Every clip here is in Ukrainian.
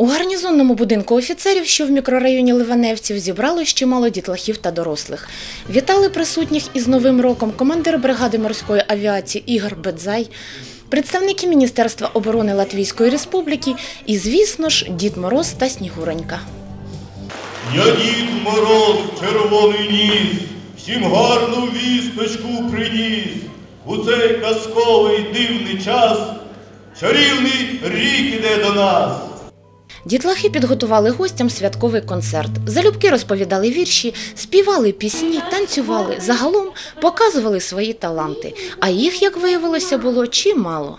У гарнізонному будинку офіцерів, що в мікрорайоні Ливаневців, зібралось чимало дітлахів та дорослих. Вітали присутніх із Новим роком командир бригади морської авіації Ігор Бедзай, представники Міністерства оборони Латвійської Республіки і, звісно ж, Дід Мороз та Снігуронька. Я дід мороз червоний ніс, всім гарну вісточку приніс. У цей казковий дивний час чарівний рік іде до нас. Дітлахи підготували гостям святковий концерт. Залюбки розповідали вірші, співали пісні, танцювали, загалом показували свої таланти. А їх, як виявилося, було чимало.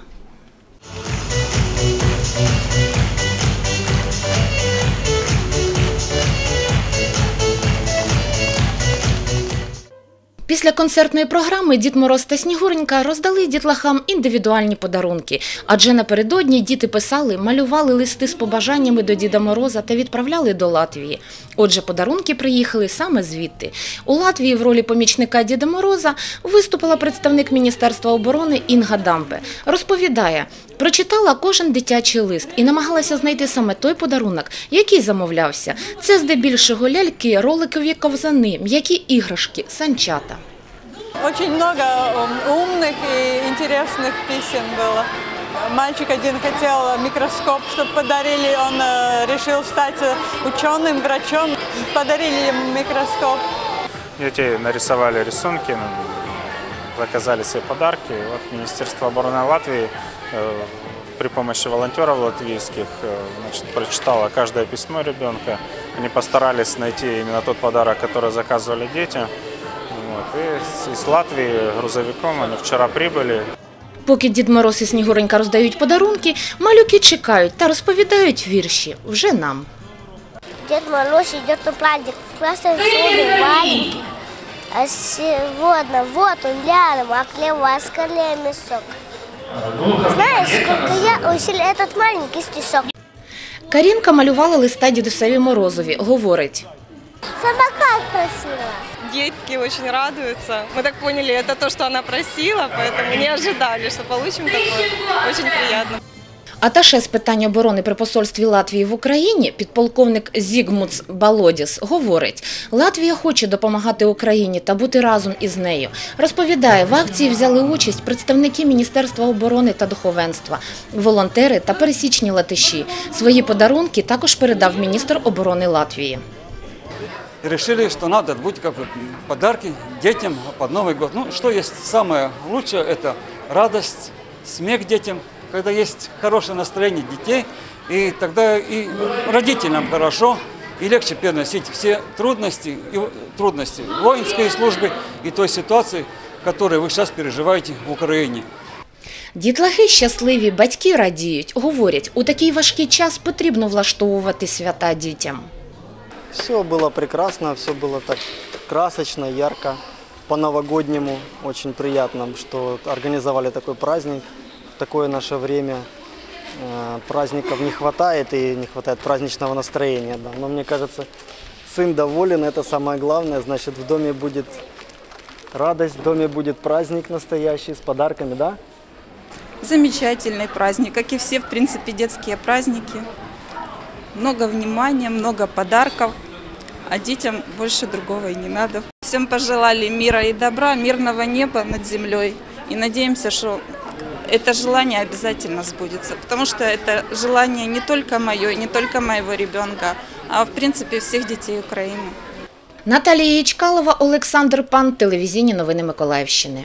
Після концертної програми Дід Мороз та Снігуренька роздали дітлахам індивідуальні подарунки, адже напередодні діти писали, малювали листи з побажаннями до Діда Мороза та відправляли до Латвії. Отже, подарунки приїхали саме звідти. У Латвії в ролі помічника Діда Мороза виступила представник Міністерства оборони Інга Дампе. Розповідає, прочитала кожен дитячий лист і намагалася знайти саме той подарунок, який замовлявся. Це здебільшого ляльки, роликові ковзани, м'які іграшки, санчата. Очень много ум, умных и интересных писем было. Мальчик один хотел микроскоп, чтобы подарили. Он э, решил стать э, ученым, врачом. Подарили ему микроскоп. Дети нарисовали рисунки, ну, заказали себе подарки. Вот Министерство обороны Латвии э, при помощи волонтеров латвийских э, значит, прочитало каждое письмо ребенка. Они постарались найти именно тот подарок, который заказывали дети. И с- Латвии грузовиком они вчера прибыли. Поки Дід Мороз і Снігуренька роздають подарунки, малюки чекають та розповідають вірші вже нам. Дед Мороз идет на праздник в форме маленький. А сегодня вот он рядом, а клева скорее мясок. Знаешь, сколько я усилил этот маленький стишок? Карінка малювала листа дідусеві Морозові. Говорить, просила. Детки очень радуются. Мы так поняли, это то, что она просила, поэтому не ожидали, что получим такое. Очень приятно. Аташе з питань оборони при посольстві Латвії в Україні, підполковник Зігмуц Балодіс, говорить, Латвія хоче допомагати Україні та бути разом із нею. Розповідає, в акції взяли участь представники Міністерства оборони та духовенства, волонтери та пересічні латиші. Свої подарунки також передав міністр оборони Латвії. и решили, что надо будет как бы подарки детям под Новый год. Ну, что есть самое лучшее, это радость, смех детям, когда есть хорошее настроение детей, и тогда и родителям хорошо, и легче переносить все трудности, и трудности воинской службы и той ситуации, которую вы сейчас переживаете в Украине. Дітлахи щасливі, батьки радіють. Говорять, у такий важкий час потрібно влаштовувати свята дітям. Все было прекрасно, все было так красочно, ярко, по-новогоднему. Очень приятно, что организовали такой праздник. В такое наше время э, праздников не хватает и не хватает праздничного настроения. Да. Но мне кажется, сын доволен, это самое главное. Значит, в доме будет радость, в доме будет праздник настоящий с подарками, да? Замечательный праздник, как и все, в принципе, детские праздники. Много внимания, много подарков, а детям больше другого и не надо. Всем пожелали мира и добра, мирного неба над землей. И надеемся, что это желание обязательно сбудется, потому что это желание не только мое, не только моего ребенка, а в принципе всех детей Украины. Наталія Ячкалова, Олександр Пан, телевізійні новини Миколаївщини.